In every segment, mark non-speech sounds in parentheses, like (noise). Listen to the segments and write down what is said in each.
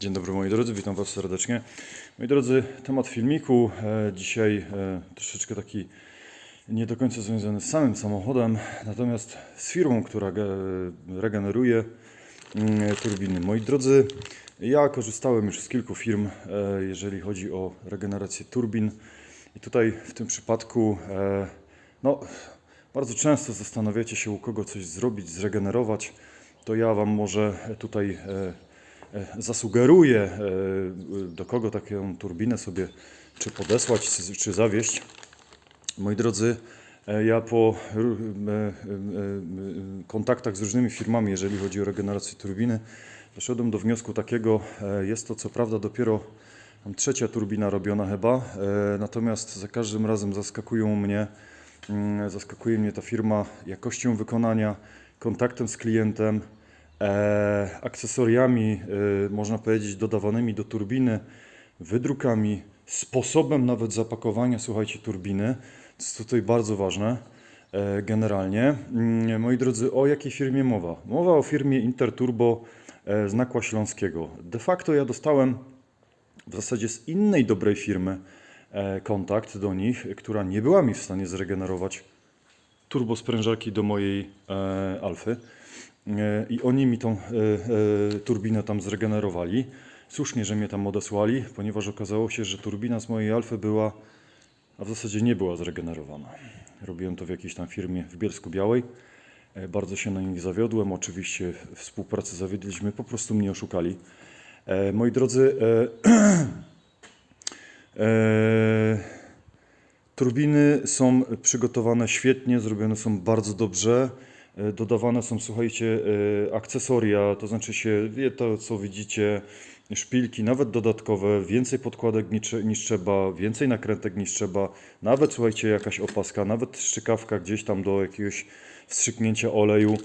Dzień dobry moi drodzy, witam Was serdecznie. Moi drodzy, temat filmiku e, dzisiaj e, troszeczkę taki nie do końca związany z samym samochodem, natomiast z firmą, która ge- regeneruje mm, turbiny. Moi drodzy, ja korzystałem już z kilku firm, e, jeżeli chodzi o regenerację turbin i tutaj w tym przypadku no, bardzo często zastanawiacie się u kogo coś zrobić, zregenerować, to ja Wam może tutaj e, zasugeruję, e, do kogo taką turbinę sobie czy podesłać, czy, zawieść. Moi drodzy, e, ja po kontaktach z różnymi firmami, jeżeli chodzi o regenerację turbiny, doszedłem do wniosku takiego, jest to co prawda dopiero trzecia turbina robiona chyba, natomiast za każdym razem zaskakują mnie, mm, zaskakuje mnie ta firma jakością wykonania, kontaktem z klientem, akcesoriami, e, można powiedzieć, dodawanymi do turbiny, wydrukami, sposobem nawet zapakowania, słuchajcie, turbiny. To jest tutaj bardzo ważne e, generalnie. Mm, Moi drodzy, o jakiej firmie mowa? Mowa o firmie Interturbo e, z Nakła Śląskiego. De facto ja dostałem w zasadzie z innej dobrej firmy e, kontakt do nich, która nie była mi w stanie zregenerować turbosprężarki do mojej e, Alfy. E, I oni mi tą e, e, turbinę tam zregenerowali. Słusznie, że mnie tam odesłali, ponieważ okazało się, że turbina z mojej Alfy była, a w zasadzie nie była zregenerowana. Robiłem to w jakiejś tam firmie w Bielsku Białej. Bardzo się na nich zawiodłem. Oczywiście współpracę zawiedliśmy, po prostu mnie oszukali. Moi drodzy, (clears throat) Turbiny są przygotowane świetnie, zrobione są bardzo dobrze. E, Dodawane są, słuchajcie, e, akcesoria, to znaczy się wie to, co widzicie, szpilki, nawet dodatkowe, więcej podkładek niż, niż trzeba, więcej nakrętek niż trzeba, nawet, słuchajcie, jakaś opaska, nawet strzykawka gdzieś tam do jakiegoś wstrzyknięcia oleju.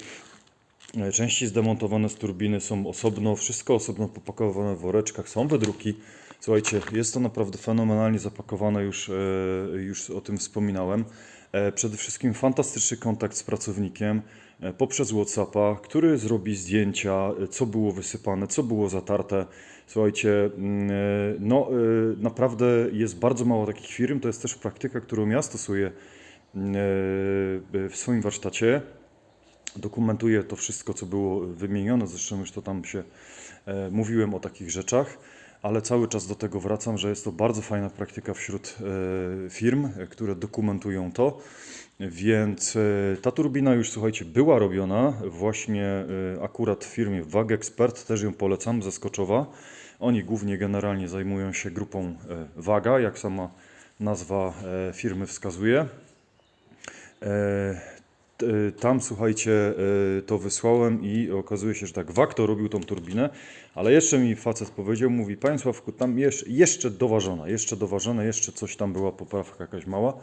E, Części zdemontowane z turbiny są osobno, wszystko osobno popakowane w woreczkach, są wydruki. Słuchajcie, jest to naprawdę fenomenalnie zapakowane, już, już o tym wspominałem. E, Przede wszystkim fantastyczny kontakt z pracownikiem e, poprzez Whatsappa, który zrobi zdjęcia, e, co było wysypane, co było zatarte. Słuchajcie, mm, no naprawdę jest bardzo mało takich firm, to jest też praktyka, którą ja stosuję mm, w swoim warsztacie dokumentuję to wszystko, co było wymienione. Zresztą już to tam się mówiłem o takich rzeczach, ale cały czas do tego wracam, że jest to bardzo fajna praktyka wśród e, firm, e, które dokumentują to. Więc e, ta turbina już, słuchajcie, była robiona właśnie akurat w firmie WAG Expert, też ją polecam, ze Skoczowa. Oni głównie generalnie zajmują się grupą Waga, jak sama nazwa firmy wskazuje. E, Tam, słuchajcie, e, to wysłałem i okazuje się, że tak, Wakto robił tą turbinę, ale jeszcze mi facet powiedział, mówi, Panie Sławku, tam jeszcze, jeszcze doważona, jeszcze doważona, jeszcze coś tam była, poprawka jakaś mała,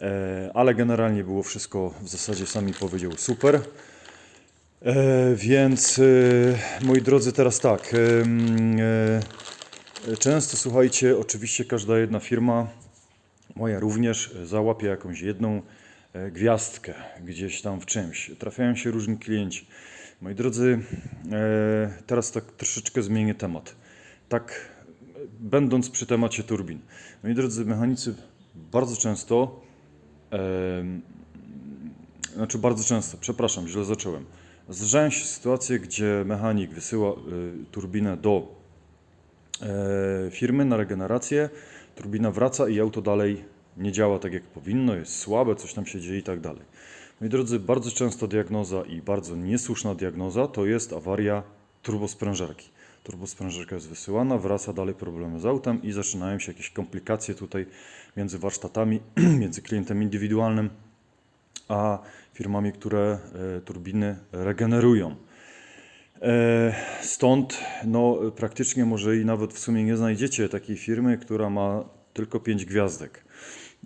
E, ale generalnie było wszystko w zasadzie, sami powiedział, super. E, Więc, e, moi drodzy, teraz tak, e, często, słuchajcie, oczywiście każda jedna firma Moja również załapie jakąś jedną gwiazdkę gdzieś tam w czymś. Trafiają się różni klienci. Moi drodzy, e, teraz tak troszeczkę zmienię temat. Tak, e, będąc przy temacie turbin. Moi drodzy mechanicy, bardzo często, em, znaczy bardzo często, przepraszam, źle zacząłem. Zdarzają się sytuacje, gdzie mechanik wysyła turbinę do e, firmy na regenerację, turbina wraca i auto dalej nie działa tak jak powinno, jest słabe, coś tam się dzieje i tak dalej. Moi drodzy, bardzo często diagnoza i bardzo niesłuszna diagnoza to jest awaria turbosprężarki. Turbosprężarka jest wysyłana, wraca dalej problemy z autem i zaczynają się jakieś komplikacje tutaj między warsztatami, (clears throat) między klientem indywidualnym a firmami, które e, turbiny regenerują. E, Stąd no, praktycznie może i nawet w sumie nie znajdziecie takiej firmy, która ma tylko 5 gwiazdek.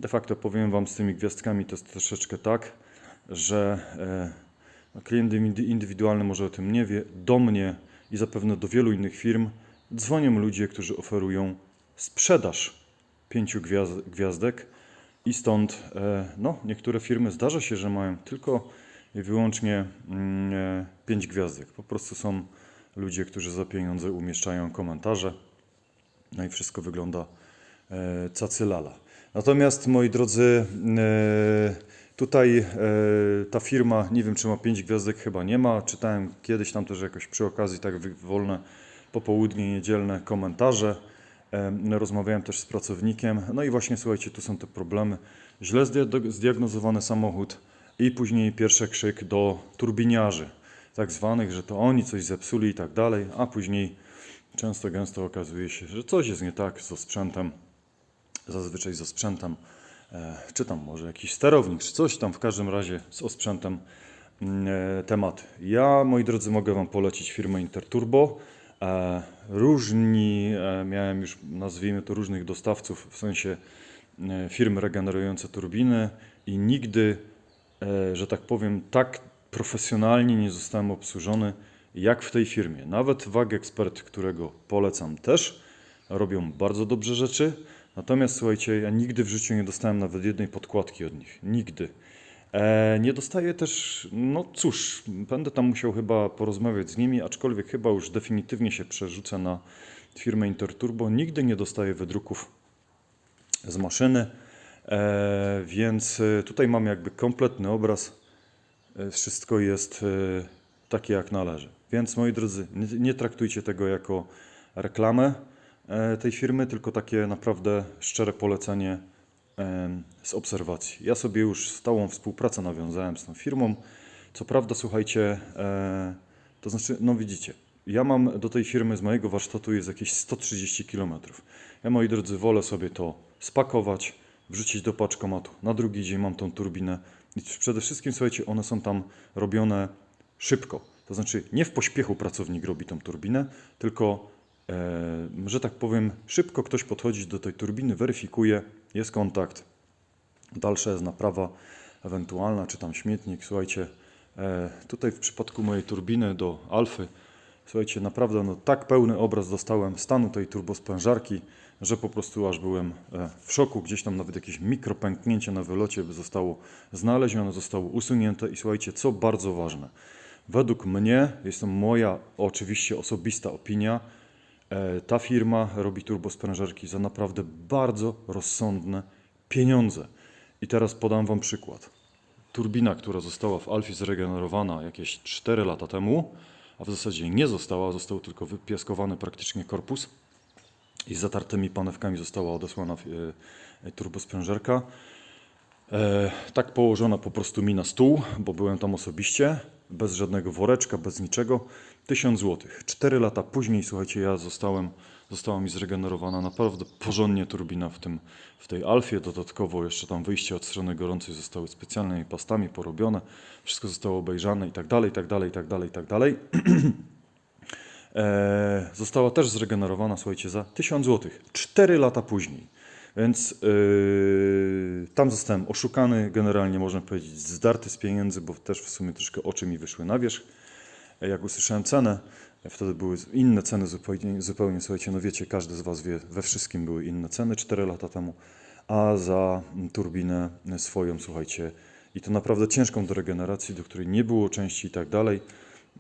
De facto powiem Wam z tymi gwiazdkami to jest troszeczkę tak, że e, no, klient indy- indywidualny może o tym nie wie. Do mnie i zapewne do wielu innych firm dzwonią ludzie, którzy oferują sprzedaż pięciu gwiaz- gwiazdek i stąd e, no, niektóre firmy zdarza się, że mają tylko i wyłącznie mm, e, pięć gwiazdek. Po prostu są ludzie, którzy za pieniądze umieszczają komentarze. No i wszystko wygląda cacylala. Natomiast moi drodzy, e, tutaj e, ta firma, nie wiem czy ma 5 gwiazdek, chyba nie ma. Czytałem kiedyś tam też jakoś przy okazji tak wolne popołudnie niedzielne komentarze. E, Rozmawiałem też z pracownikiem. No i właśnie słuchajcie, tu są te problemy. Źle zdia- zdiagnozowany samochód i później pierwszy krzyk do turbiniarzy, tak zwanych, że to oni coś zepsuli i tak dalej, a później często gęsto okazuje się, że coś jest nie tak ze sprzętem, zazwyczaj ze sprzętem, e, czy tam może jakiś sterownik, czy coś tam, w każdym razie z osprzętem mm, e, temat. Ja, moi drodzy, mogę Wam polecić firmę Interturbo. E, Różni, miałem już, nazwijmy to, różnych dostawców, w sensie firmy regenerujące turbiny i nigdy, że tak powiem, tak profesjonalnie nie zostałem obsłużony jak w tej firmie. Nawet WAG Expert, którego polecam też, robią bardzo dobrze rzeczy. Natomiast słuchajcie, ja nigdy w życiu nie dostałem nawet jednej podkładki od nich. Nigdy. E, nie dostaję też, no cóż, będę tam musiał chyba porozmawiać z nimi, aczkolwiek chyba już definitywnie się przerzucę na firmę Interturbo. Nigdy nie dostaję wydruków z maszyny, e, więc e, tutaj mam jakby kompletny obraz. E, Wszystko jest e, takie jak należy. Więc moi drodzy, nie, nie traktujcie tego jako reklamę tej firmy, tylko takie naprawdę szczere polecenie z obserwacji. Ja sobie już stałą współpracę nawiązałem z tą firmą. Co prawda, słuchajcie, e, to znaczy, no widzicie, ja mam do tej firmy z mojego warsztatu jest jakieś 130 km. Ja, moi drodzy, wolę sobie to spakować, wrzucić do paczkomatu. Na drugi dzień mam tą turbinę i przede wszystkim, słuchajcie, one są tam robione szybko. To znaczy, nie w pośpiechu pracownik robi tą turbinę, tylko e, że tak powiem, szybko ktoś podchodzi do tej turbiny, weryfikuje, jest kontakt, dalsza jest naprawa ewentualna, czy tam śmietnik. Słuchajcie, e, tutaj w przypadku mojej turbiny do Alfy, słuchajcie, naprawdę no, tak pełny obraz dostałem stanu tej turbosprężarki, że po prostu aż byłem e, w szoku. Gdzieś tam nawet jakieś mikropęknięcie na wylocie by zostało znalezione, zostało usunięte i słuchajcie, co bardzo ważne, według mnie, jest to moja oczywiście osobista opinia, E, Ta firma robi turbosprężarki za naprawdę bardzo rozsądne pieniądze. I teraz podam Wam przykład. Turbina, która została w Alfie zregenerowana jakieś 4 lata temu, a w zasadzie nie została, został tylko wypiaskowany praktycznie korpus i zatartymi panewkami została odesłana e, e, turbosprężarka. E, tak położona po prostu mi na stół, bo byłem tam osobiście, bez żadnego woreczka, bez niczego. 1000 zł. 4 lata później, słuchajcie, ja zostałem, została mi zregenerowana naprawdę porządnie turbina w, tym, w tej Alfie. Dodatkowo jeszcze tam wyjście od strony gorącej zostały specjalnymi pastami porobione. Wszystko zostało obejrzane i tak dalej, i tak dalej, i tak dalej, i tak dalej. (clears throat) E, została też zregenerowana, słuchajcie, za 1000 zł. 4 lata później. Więc yy, tam zostałem oszukany, generalnie można powiedzieć zdarty z pieniędzy, bo też w sumie troszkę oczy mi wyszły na wierzch. E, Jak usłyszałem cenę, e, wtedy były inne ceny zupełnie, zupełnie, słuchajcie, no wiecie, każdy z Was wie, we wszystkim były inne ceny 4 lata temu, a za turbinę swoją, słuchajcie, i to naprawdę ciężką do regeneracji, do której nie było części i tak dalej,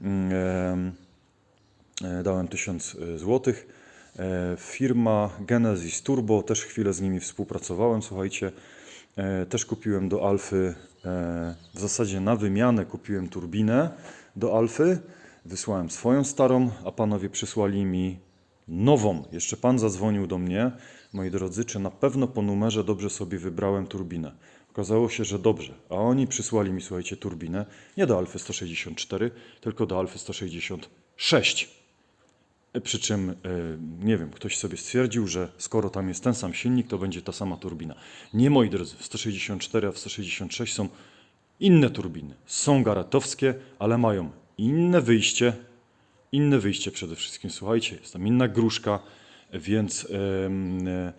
mm, E, dałem 1000 zł. Firma Genesis Turbo, też chwilę z nimi współpracowałem, słuchajcie. E, Też kupiłem do Alfy, e, w zasadzie na wymianę kupiłem turbinę do Alfy. Wysłałem swoją starą, a panowie przysłali mi nową. Jeszcze pan zadzwonił do mnie, moi drodzy, czy na pewno po numerze dobrze sobie wybrałem turbinę. Okazało się, że dobrze, a oni przysłali mi, słuchajcie, turbinę nie do Alfy 164, tylko do Alfy 166. Przy czym, e, nie wiem, ktoś sobie stwierdził, że skoro tam jest ten sam silnik, to będzie ta sama turbina. Nie, moi drodzy, w 164, a w 166 są inne turbiny. Są garatowskie, ale mają inne wyjście, inne wyjście przede wszystkim. Słuchajcie, jest tam inna gruszka, więc e,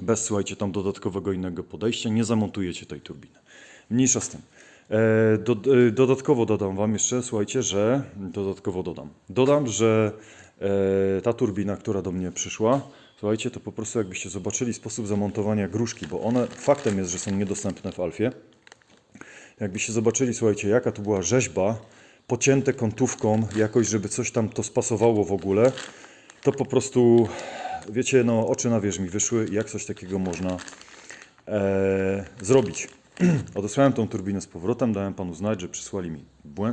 (coughs) bez, słuchajcie, tam dodatkowego innego podejścia nie zamontujecie tej turbiny. Mniejsza z tym. E, e, dodatkowo dodam Wam jeszcze, słuchajcie, że dodatkowo dodam. Dodam, że e, ta turbina, która do mnie przyszła, słuchajcie, to po prostu jakbyście zobaczyli sposób zamontowania gruszki, bo one faktem jest, że są niedostępne w Alfie. Jakbyście zobaczyli, słuchajcie, jaka to była rzeźba pocięte kątówką jakoś, żeby coś tam to spasowało w ogóle, to po prostu, wiecie, no oczy na wierzch mi wyszły, jak coś takiego można e, zrobić. (clears throat) Odesłałem tą turbinę z powrotem, dałem panu znać, że przysłali mi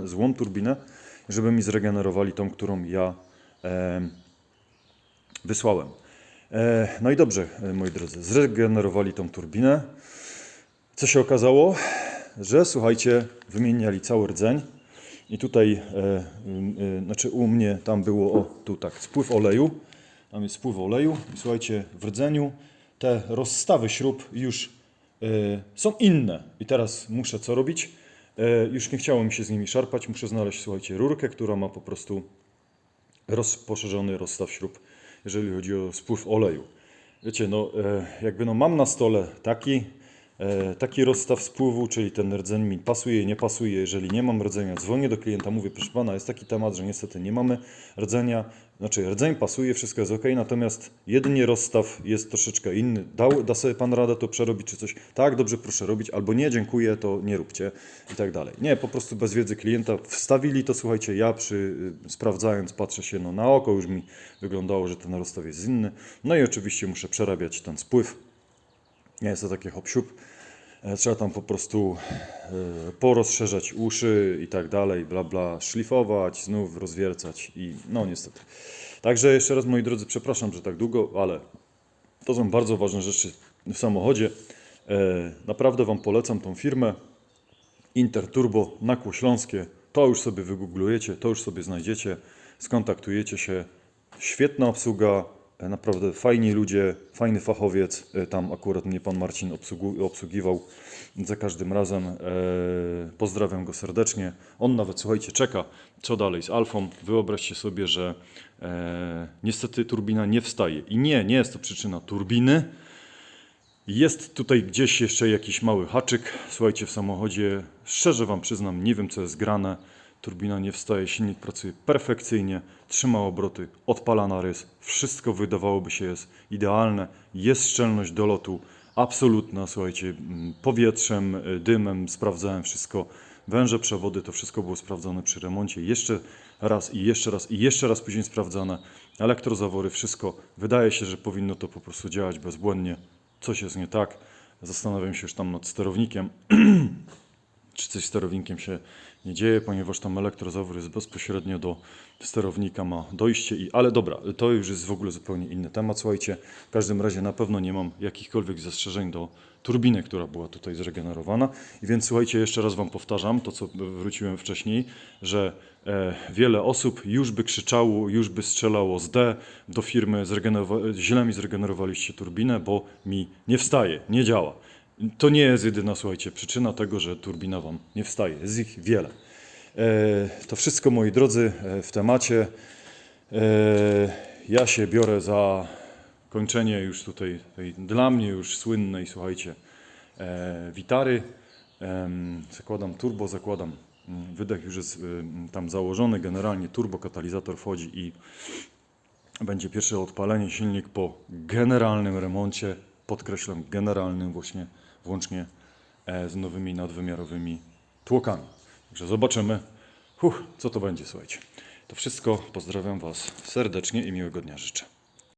złą turbinę, żeby mi zregenerowali tą, którą ja e, wysłałem. E, no i dobrze, e, moi drodzy, zregenerowali tą turbinę. Co się okazało? Że słuchajcie, wymieniali cały rdzeń i tutaj, e, e, znaczy u mnie tam było, o tu tak, spływ oleju, tam jest spływ oleju i słuchajcie, w rdzeniu te rozstawy śrub już są inne i teraz muszę co robić? E, już nie chciało mi się z nimi szarpać, muszę znaleźć, słuchajcie, rurkę, która ma po prostu roz, poszerzony rozstaw śrub, jeżeli chodzi o spływ oleju. Wiecie, no e, jakby no mam na stole taki, e, taki rozstaw spływu, czyli ten rdzeń mi pasuje, nie pasuje. Jeżeli nie mam rdzenia, dzwonię do klienta, mówię, proszę pana, jest taki temat, że niestety nie mamy rdzenia. Znaczy rdzeń pasuje, wszystko jest ok, natomiast jedynie rozstaw jest troszeczkę inny. Dał, da sobie pan radę to przerobić czy coś? Tak, dobrze, proszę robić, albo nie, dziękuję, to nie róbcie i tak dalej. Nie, po prostu bez wiedzy klienta wstawili to, słuchajcie, ja przy y, sprawdzając, patrzę się no, na oko, już mi wyglądało, że ten rozstaw jest inny. No i oczywiście muszę przerabiać ten spływ. Nie jest to takie hop siup. E, Trzeba tam po prostu e, porozszerzać uszy i tak dalej, bla bla, szlifować, znów rozwiercać i no niestety. Także jeszcze raz moi drodzy, przepraszam, że tak długo, ale to są bardzo ważne rzeczy w samochodzie. E, Naprawdę Wam polecam tą firmę. Interturbo na Śląskie. To już sobie wygooglujecie, to już sobie znajdziecie, skontaktujecie się. Świetna obsługa, naprawdę fajni ludzie, fajny fachowiec. E, Tam akurat mnie pan Marcin obsługiwał za każdym razem. E, Pozdrawiam go serdecznie. On nawet, słuchajcie, czeka, co dalej z Alfą. Wyobraźcie sobie, że e, niestety turbina nie wstaje. I nie, nie jest to przyczyna turbiny, jest tutaj gdzieś jeszcze jakiś mały haczyk. Słuchajcie, w samochodzie, szczerze Wam przyznam, nie wiem co jest grane. Turbina nie wstaje, silnik pracuje perfekcyjnie, trzyma obroty, odpala na rys. Wszystko wydawałoby się jest idealne. Jest szczelność do lotu, absolutna, słuchajcie, powietrzem, y, dymem, sprawdzałem wszystko. Węże, przewody, to wszystko było sprawdzone przy remoncie. Jeszcze raz i jeszcze raz i jeszcze raz później sprawdzane. Elektrozawory, wszystko. Wydaje się, że powinno to po prostu działać bezbłędnie coś jest nie tak. Zastanawiam się już tam nad sterownikiem, (clears throat) czy coś z sterownikiem się nie dzieje, ponieważ tam elektrozawór jest bezpośrednio do sterownika, ma dojście i... Ale dobra, to już jest w ogóle zupełnie inny temat, słuchajcie. W każdym razie na pewno nie mam jakichkolwiek zastrzeżeń do turbiny, która była tutaj zregenerowana. I więc słuchajcie, jeszcze raz Wam powtarzam to, co wróciłem wcześniej, że e, wiele osób już by krzyczało, już by strzelało z D do firmy, zregenerowa- źle mi zregenerowaliście turbinę, bo mi nie wstaje, nie działa. To nie jest jedyna, słuchajcie, przyczyna tego, że turbina Wam nie wstaje. Jest ich wiele. E, to wszystko, moi drodzy, e, w temacie. E, ja się biorę za kończenie już tutaj tej dla mnie już słynnej, słuchajcie, witary. Zakładam turbo, zakładam mm, wydech już jest y, tam założony, generalnie turbo katalizator wchodzi i będzie pierwsze odpalenie silnik po generalnym remoncie, podkreślam generalnym właśnie, włącznie e, z nowymi nadwymiarowymi tłokami. Także zobaczymy, co to będzie, słuchajcie. To wszystko, pozdrawiam Was serdecznie i miłego dnia życzę.